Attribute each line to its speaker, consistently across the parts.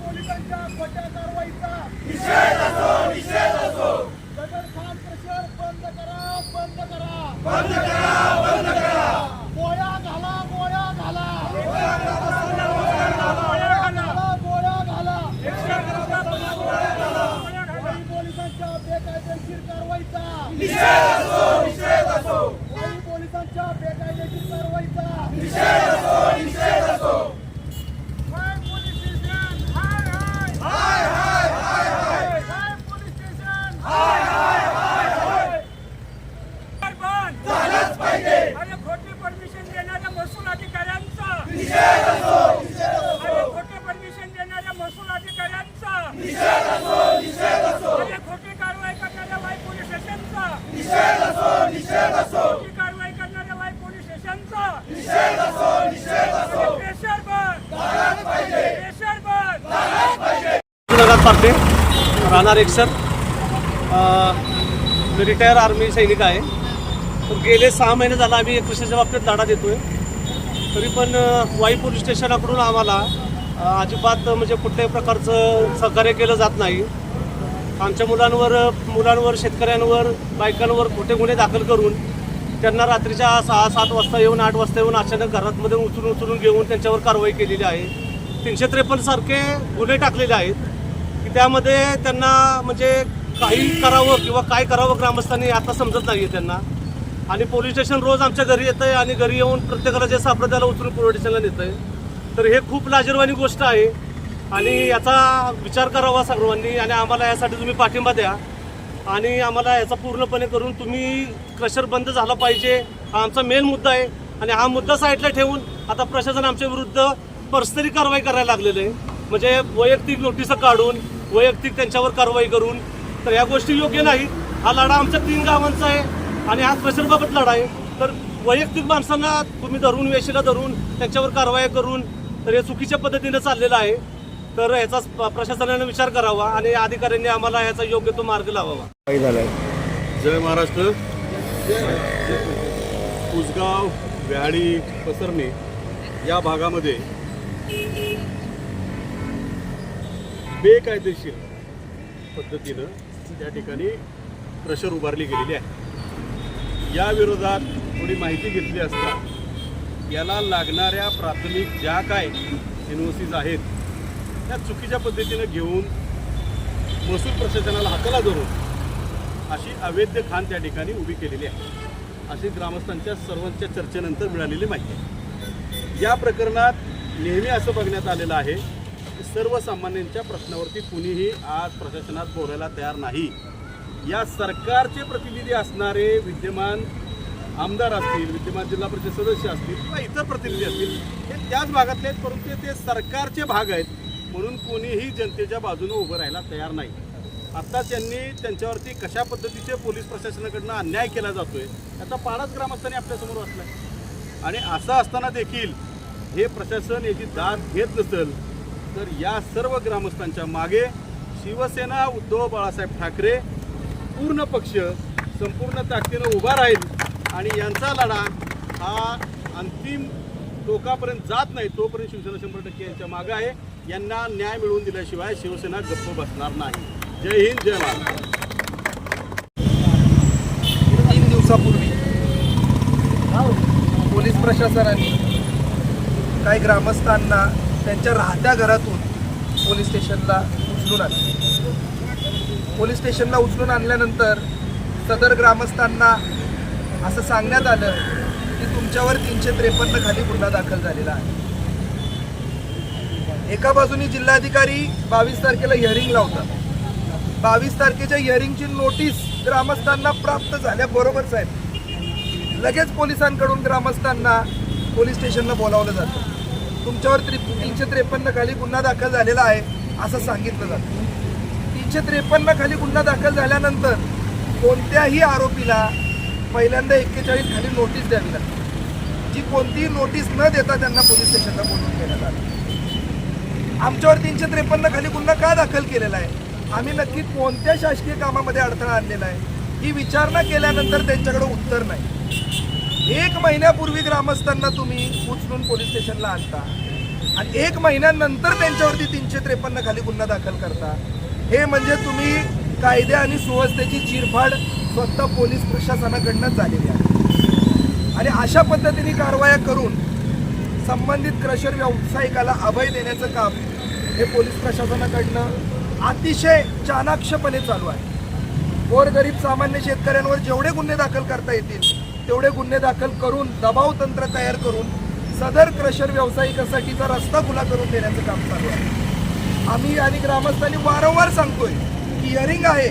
Speaker 1: पोलिसांच्या खोट्या कारवाईचा निषेध असो निषेध असो खान प्रचार बंद करा बंद करा बंद करा बंद करा गोळ्या घाला गोळ्या घाला गोळ्या घाला गोळ्या घाला वाई पोलिसांच्या बेकायदेशीर कारवाईचा निषेध असो निषेध असो वाई पोलिसांच्या बेकायदेशीर कारवाईचा निषेध असो निषेध असो वाई पोलीस स्टेशन हाय हाय हाय हाय हाय हाय वाई पोलीस स्टेशन हाय हाय हाय हाय
Speaker 2: झालंच पाहिजे अरे खोटी परमिशन देणाऱ्या महसूल अधिकाऱ्यांचा अरे खोटे परमिशन देणाऱ्या महसूल अधिकाऱ्यांचा अरे खोटी कारवाई करणाऱ्या वाई पोलीस स्टेशनचा खोटी कारवाई करणाऱ्या वाई पोलीस स्टेशनचा अरे प्रेशर बंद प्रेशर बंद
Speaker 3: पारते पार्टे राहणार एकसर मी रिटायर आर्मी सैनिक आहे. तर गेले सहा महिने झाला आम्ही एक बाबतीत लढा आहे तरी पण वाई पोलीस स्टेशनाकडून आम्हाला अजिबात म्हणजे कुठल्याही प्रकारचं सहकार्य केलं जात नाही. आमच्या मुलांवर मुलांवर शेतकऱ्यांवर बायकांवर खोटे गुन्हे दाखल करून त्यांना रात्रीच्या सहा सात वाजता येऊन आठ वाजता येऊन अचानक घरातमध्ये उचलून उचलून घेऊन त्यांच्यावर कारवाई केलेली आहे. तीनशे त्रेपन्नसारखे गुन्हे टाकलेले आहेत. की त्यामध्ये त्यांना म्हणजे काही करावं किंवा काय करावं ग्रामस्थांनी आता समजत नाही आहे त्यांना. आणि पोलीस स्टेशन रोज आमच्या घरी येतं आहे आणि घरी येऊन प्रत्येकाला जे सापडं त्याला उचलून पोलीस स्टेशनला नेतं आहे तर हे खूप लाजीरवाणी गोष्ट आहे आणि याचा विचार करावा सर्वांनी आणि आम्हाला यासाठी तुम्ही पाठिंबा द्या. आणि आम्हाला याचा पूर्णपणे करून तुम्ही क्रशर बंद झाला पाहिजे हा आमचा मेन मुद्दा आहे. आणि हा मुद्दा साईडला ठेवून आता प्रशासन आमच्या विरुद्ध पर्सनली कारवाई करायला लागलेलं आहे. म्हणजे वैयक्तिक नोटिसं काढून वैयक्तिक त्यांच्यावर कारवाई करून तर या गोष्टी योग्य नाही हा लढा आमच्या तीन गावांचा आहे आणि हा क्रशरबाबत लढा आहे. तर वैयक्तिक माणसांना तुम्ही धरून वेशीला धरून त्यांच्यावर कारवाई करून तर हे चुकीच्या पद्धतीनं चाललेलं आहे. तर याचा प्रशासनाने विचार करावा आणि अधिकाऱ्यांनी आम्हाला याचा योग्य तो मार्ग लावावा.
Speaker 4: जय महाराष्ट्र. उसगाव व्याळी पसरणे या भागामध्ये बेकायदेशीर पद्धतीनं त्या ठिकाणी प्रेशर उभारली गेलेली आहे. या विरोधात थोडी माहिती घेतली असता याला लागणाऱ्या प्राथमिक ज्या काय एन ओ सीज आहेत त्या चुकीच्या पद्धतीनं घेऊन महसूल प्रशासनाला हाताला धरून अशी अवैध खाण त्या ठिकाणी उभी केलेली आहे. अशी ग्रामस्थांच्या सर्वांच्या चर्चेनंतर मिळालेली माहिती आहे. या प्रकरणात नेहमी असं बघण्यात आलेलं आहे सर्वसामान्यांच्या प्रश्नावरती कुणीही आज प्रशासनात बोलायला तयार नाही. या सरकारचे प्रतिनिधी असणारे विद्यमान आमदार असतील विद्यमान जिल्हा परिषद सदस्य असतील किंवा इतर प्रतिनिधी असतील हे त्याच भागातले आहेत परंतु ते सरकारचे भाग आहेत म्हणून कोणीही जनतेच्या बाजूने उभं राहायला तयार नाही. आत्ता त्यांनी त्यांच्यावरती कशा पद्धतीचे पोलीस प्रशासनाकडनं अन्याय केला जातोय याचा पाडाच ग्रामस्थांनी आपल्यासमोर वाचला आणि असं असताना देखील हे प्रशासन याची दाद घेत नसेल तर या सर्व ग्रामस्थांच्या मागे शिवसेना उद्धव बाळासाहेब ठाकरे पूर्ण पक्ष संपूर्ण ताकदीनं उभा राहील आणि यांचा लढा हा अंतिम टोकापर्यंत जात नाही तोपर्यंत शिवसेना शंभर टक्के यांच्या मागे आहे. यांना न्याय मिळवून दिल्याशिवाय शिवसेना गप्प बसणार नाही. जय हिंद जय महाराष्ट्र
Speaker 5: तीन दिवसापूर्वी पोलीस प्रशासनाने काही ग्रामस्थांना त्यांच्या राहत्या घरातून पोलीस स्टेशनला उचलून आणले. पोलीस स्टेशनला उचलून आणल्यानंतर सदर ग्रामस्थांना असं सांगण्यात आलं की तुमच्यावर तीनशे त्रेपन्न खाली गुन्हा दाखल झालेला आहे. एका बाजूनी जिल्हाधिकारी बावीस तारखेला हिअरिंग लावतात बावीस तारखेच्या हिअरिंगची नोटीस ग्रामस्थांना प्राप्त झाल्याबरोबर साहेब. लगेच पोलिसांकडून ग्रामस्थांना पोलीस स्टेशनला बोलावलं जातं. तुमच्यावर त्रि तीनशे त्रेपन्न खाली गुन्हा दाखल झालेला आहे असं सांगितलं जातं. तीनशे त्रेपन्न खाली गुन्हा दाखल झाल्यानंतर कोणत्याही आरोपीला पहिल्यांदा एक्केचाळीस खाली नोटीस द्यावी लागते. जी कोणतीही नोटीस न देता त्यांना पोलीस स्टेशनला बोलवून घेण्यात आलं. आमच्यावर तीनशे त्रेपन्न खाली गुन्हा का दाखल केलेला आहे? आम्ही नक्की कोणत्या शासकीय कामामध्ये अडथळा आणलेला आहे? ही विचारणा केल्यानंतर त्यांच्याकडे उत्तर नाही. एक महिन्यापूर्वी ग्रामस्थांना तुम्ही उचलून पोलीस स्टेशनला आणता आणि एक महिन्यानंतर त्यांच्यावरती तीनशे त्रेपन्न खाली गुन्हा दाखल करता. हे म्हणजे तुम्ही कायदे आणि सुव्यवस्थेची चिरफाड स्वतः पोलीस प्रशासनाकडनं झालेली आहे. आणि अशा पद्धतीने कारवाया करून संबंधित क्रशर व्यावसायिकाला अभय देण्याचं काम हे पोलीस प्रशासनाकडनं अतिशय चाणाक्षपणे चालू आहे. गोरगरीब सामान्य शेतकऱ्यांवर जेवढे गुन्हे दाखल करता येतील तेवढे गुन्हे दाखल करून दबाव तंत्र तयार करून सदर क्रशर व्यावसायिकासाठीचा रस्ता खुला करून देण्याचं काम चालू आहे. आम्ही आणि ग्रामस्थांनी वारंवार सांगतोय की हिअरिंग आहे.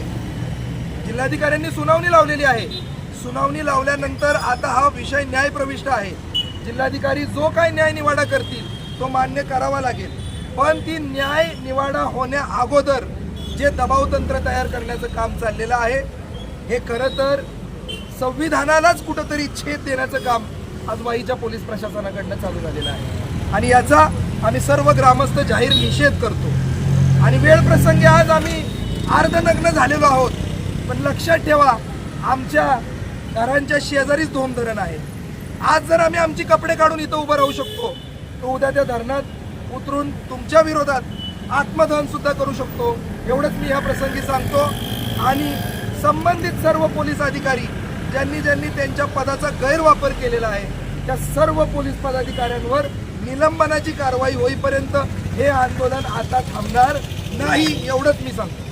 Speaker 5: जिल्हाधिकाऱ्यांनी सुनावणी लावलेली आहे. सुनावणी लावल्यानंतर आता हा विषय न्यायप्रविष्ट आहे. जिल्हाधिकारी जो काय न्याय निवाडा करतील तो मान्य करावा लागेल. पण ती न्याय निवाडा होण्या अगोदर जे दबावतंत्र तयार करण्याचं काम चाललेलं आहे हे खरं तर संविधानालाच कुठंतरी छेद देण्याचं काम आज वाईच्या पोलीस प्रशासनाकडनं चालू झालेलं आहे. आणि याचा आम्ही सर्व ग्रामस्थ जाहीर निषेध करतो. आणि वेळ प्रसंगी आज आम्ही अर्धनग्न झालेलो आहोत. पण लक्षात ठेवा आमच्या घरांच्या शेजारीच दोन धरण आहे आज जर आम्ही आमची कपडे काढून इथं उभं राहू शकतो तर उद्या त्या धरणात उतरून तुमच्या विरोधात आत्मदहन सुद्धा करू शकतो. एवढंच मी ह्या प्रसंगी सांगतो. आणि संबंधित सर्व पोलीस अधिकारी ज्यांनी ज्यांनी त्यांच्या पदाचा गैरवापर केलेला आहे त्या सर्व पोलीस पदाधिकाऱ्यांवर निलंबनाची कारवाई होईपर्यंत हे आंदोलन आता थांबणार नाही एवढंच मी सांगतो.